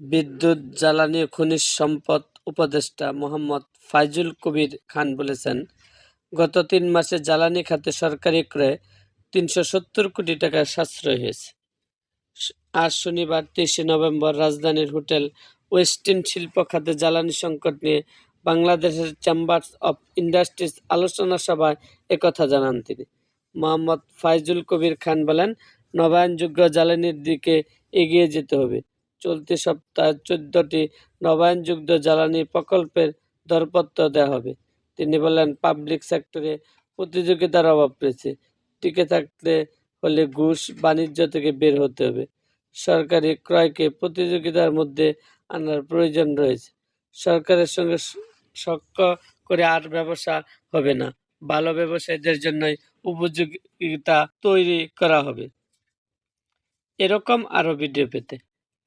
বিদ্যুৎ, জ্বালানি খনিজ সম্পদ উপদেষ্টা মোহাম্মদ ফাইজুল কবির খান বলেছেন, গত তিন মাসে জ্বালানি খাতে সরকারি ক্রয়ে তিনশো সত্তর কোটি টাকার সাশ্রয় হয়েছে। আজ শনিবার তেইশে নভেম্বর রাজধানীর হোটেল ওয়েস্টিন শিল্প খাতে জ্বালানি সংকট নিয়ে বাংলাদেশের চেম্বার্স অব ইন্ডাস্ট্রিজ আলোচনা সভায় একথা জানান তিনি। মোহাম্মদ ফাইজুল কবির খান বলেন, নবায়নযোগ্য জ্বালানির দিকে এগিয়ে যেতে হবে। চলতি সপ্তাহে চৌদ্দটি নবায়নযোগ্য জ্বালানি প্রকল্পের দরপত্র দেওয়া হবে। তিনি বলেন, পাবলিক সেক্টরে প্রতিযোগিতার অভাব রয়েছে। টিকে থাকতে হলে ঘুষ, বাণিজ্য থেকে বের হতে হবে। সরকারি ক্রয়কে প্রতিযোগিতার মধ্যে আনার প্রয়োজন রয়েছে। সরকারের সঙ্গে সখ্য করে আর ব্যবসা হবে না। ভালো ব্যবসায়ীদের জন্যই উপযোগিতা তৈরি করা হবে। এরকম আরও ভিডিও পেতে